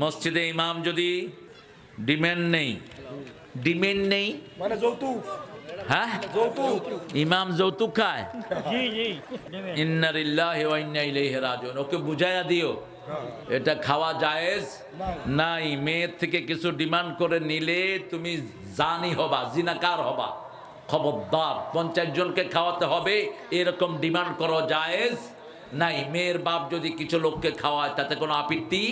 মসজিদে ইমাম যদি ডিমেন্ড নেই। ডিমেন্ড নেই? মানে যৌতুক। হ্যাঁ? ইমাম যৌতুক খায়? জি জি। ইন্নারিল্লাহি ওয়া ইন্না ইলাইহি রাজিউন। ওকে বুঝাইয়া দিও এটা খাওয়া জায়েজ? নাই। মেয়ের থেকে কিছু ডিমান্ড করে নিলে তুমি জানি হবা জিনাকার হবা। খবরদার। পঞ্চাশ জনকে খাওয়াতে হবে এরকম ডিমান্ড করো জায়েজ? নাই। মেয়ের বাপ যদি কিছু লোককে খাওয়ায় তাতে কোনো আপত্তি?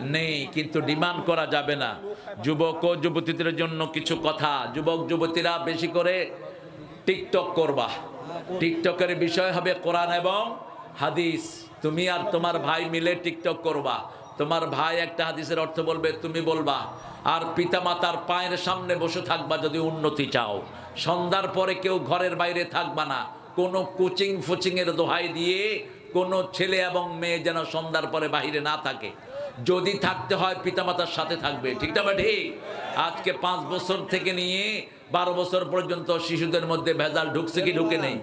নেই, কিন্তু ডিমান্ড করা যাবে না। যুবক ও যুবতীদের জন্য কিছু কথা। যুবক, যুবতীরা বেশি করে টিকটক করবা। টিকটকের বিষয় হবে কোরআন এবং হাদিস। তুমি আর তোমার ভাই মিলে টিকটক করবা। তোমার ভাই একটা হাদিসের অর্থ বলবে, তুমি বলবা। আর পিতামাতার পায়ের সামনে বসে থাকবা যদি উন্নতি চাও। সন্ধ্যার পরে কেউ ঘরের বাইরে থাকবা না। কোনো কোচিং ফোচিংয়ের দোহাই দিয়ে কোনো ছেলে এবং মেয়ে যেন সন্ধ্যার পরে বাইরে না থাকে। যদি থাকতে হয় পিতামাতার সাথে থাকবে। ঠিক না ঠিক? আজকে পাঁচ বছর থেকে নিয়ে বারো বছর পর্যন্ত শিশুদের মধ্যে ভেজাল ঢুকছে কি ঢুকে নেই?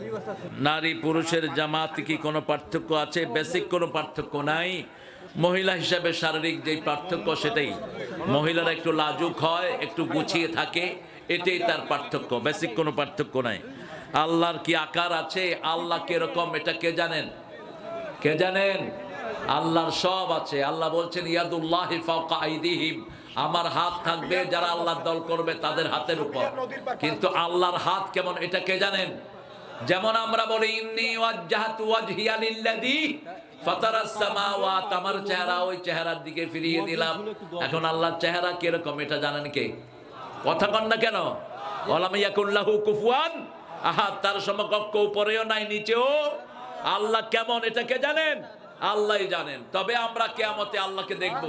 নারী পুরুষের জামাত কি কোনো পার্থক্য আছে? বেসিক কোনো পার্থক্য নাই। মহিলা হিসাবে শারীরিক যেই পার্থক্য সেটাই। মহিলারা একটু লাজুক হয়, একটু গুছিয়ে থাকে, এটাই তার পার্থক্য, বেসিক কোনো পার্থক্য নাই। আল্লাহর কি আকার আছে? আল্লাহ কীরকম? এটা কে জানেন? কে জানেন? আল্লাহর সব আছে। আল্লাহ বলছেন, ইয়াদুল্লাহ ফাওকা আইদিহিম। আমার হাত থাকবে, যারা আল্লাহর দল করবে তাদের হাতের উপর। কিন্তু আল্লাহর হাত কেমন, এটা কে জানেন? যেমন আমরা বলি, ইন্নি ওয়াজ্জাহাতু ওয়াজহিয়া লিল্লাযী ফাতারাস সামাওয়াত। আমার চেহারা ওই চেহারার দিকে ফিরিয়ে দিলাম। এখন আল্লাহর চেহারা কীরকম, এটা জানেন কে? কথা কন না কেন? ওয়ালাম ইয়াকুল্লাহু কুফুয়ান। আহাদ তার সমকক্ষ উপরেও নাই, নিচেও। আল্লাহ কেমন এটাকে জানেন? আল্লাহই জানেন। তবে আমরা কেয়ামতে আল্লাহকে দেখব।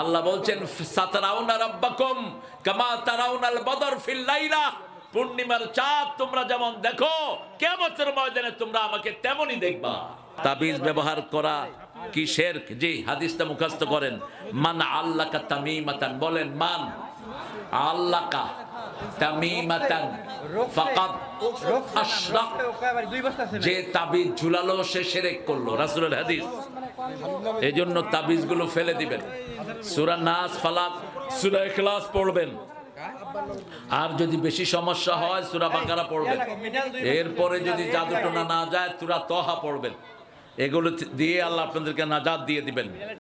আল্লাহ বলছেন, সাতারাউনা রাব্বাকুম কামা তারাউনাল বদর ফিল লাইলা। পূর্ণিমার চাঁদ তোমরা যেমন দেখো, কেয়ামতের ময়দানে তোমরা আমাকে তেমনই দেখবা। তাবিজ ব্যবহার করা কি শেরক জি, হাদিসটা মুখস্থ করেন। মান আল্লাকা তামিমাতান, বলেন, মান তামিমাতান ফাকাদ আশরাক। যে তাবিজ ঝুলালো, সে সেরেক করল। রাসুলের হাদিস। এই জন্য তাবিজগুলো ফেলে দিবেন। সুরা নাস, ফালাক, সুরা ইখলাস পড়বেন। আর যদি বেশি সমস্যা হয়, সুরা বাকারা পড়বেন। এরপরে যদি জাদু টোনা না যায়, সুরা তহা পড়বেন। এগুলো দিয়ে আল্লাহ আপনাদেরকে নাজাদ দিয়ে দিবেন।